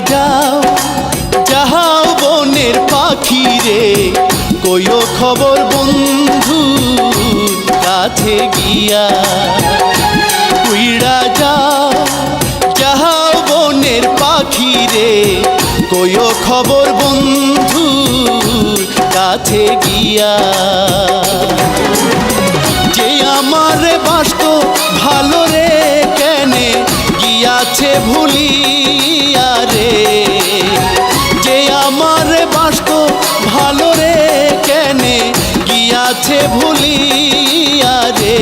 যাও, যাহাও বনের পাখি রে কইও খবর বন্ধু, কাছে গিয়া। উইড়া যাও, যাহাও বনের পাখি রে কইও খবর বন্ধু, কাছে গিয়া। যে আমার বাসত ভালো রে কেনে, গিয়াছে ভুলিয়া। আমার বাসত ভালো রে কেনে? গিয়াছে ভুলিয়া রে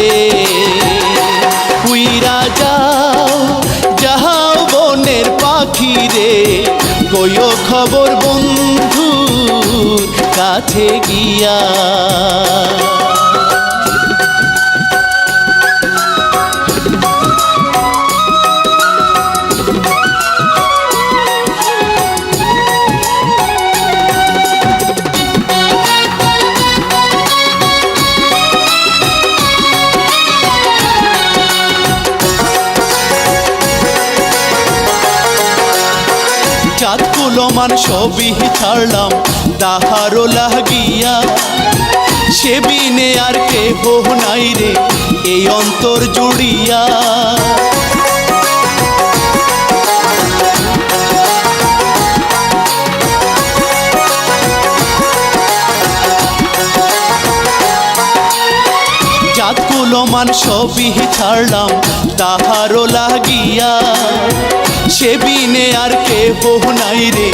কুইরা যাও, যাহাও বনের পাখি রে। কইও খবর বন্ধু কাছে গিয়া। কুলমান সবই ছাড়লাম তাহারও লাগিয়া। সে বিনে আর কেহ নাই রে এই অন্তর জুড়িয়া। চাঁদ কুলমান সবই ছাড়লাম, তাহারও লাগিয়া। সে বিনে আর কেহ নাই রে,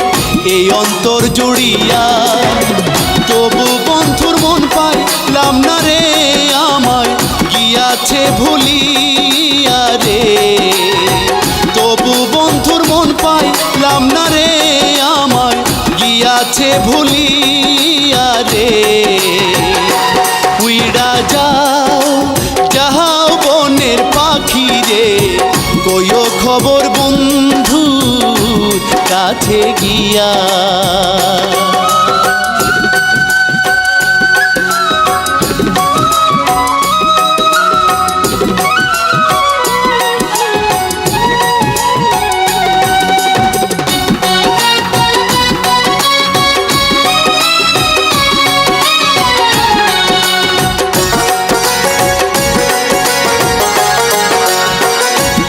এই অন্তর জুড়িয়া। তবু বন্ধুর মন পাইলাম না রে আমায়, গিয়াছে ভুলিয়া রে। তবু বন্ধুর মন পাইলাম না রে আমায়, গিয়াছে ভুলিয়া। খবর বন্ধু কাছে গিয়া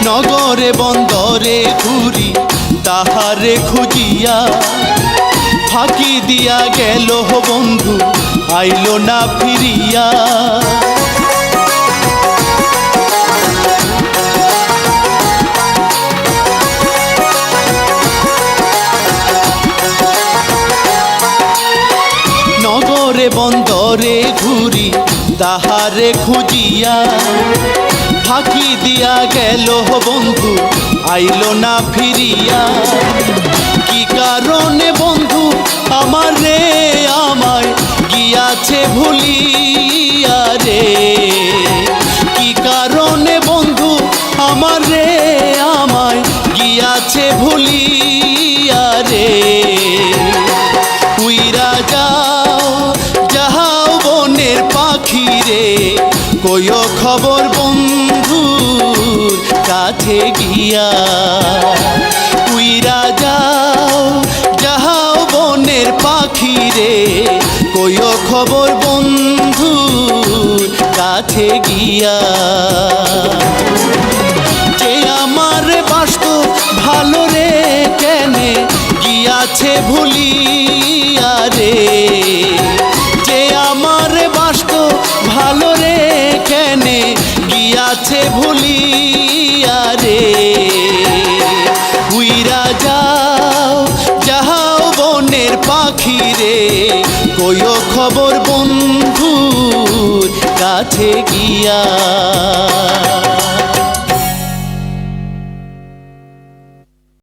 নগরে বন্দরে ঘুরি, তাহারে খুঁজিয়া ফাঁকি দিয়া গেল বন্ধু, আইল না ফিরিয়া। নগরে বন্দরে ঘুরি, তাহারে খুঁজিয়া ফাঁকি দিয়া গেল বন্ধু আইলো না ফিরিয়া। কি কারণে কাছে গিয়া, উইরা যাও, যাহাও বনের পাখি রে কইও খবর বন্ধুর কাছে গিয়া। যে আমার বাস্ত ভালো রে কেনে, গিয়াছে ভুলিয়া বন্ধুর কাছে গিয়া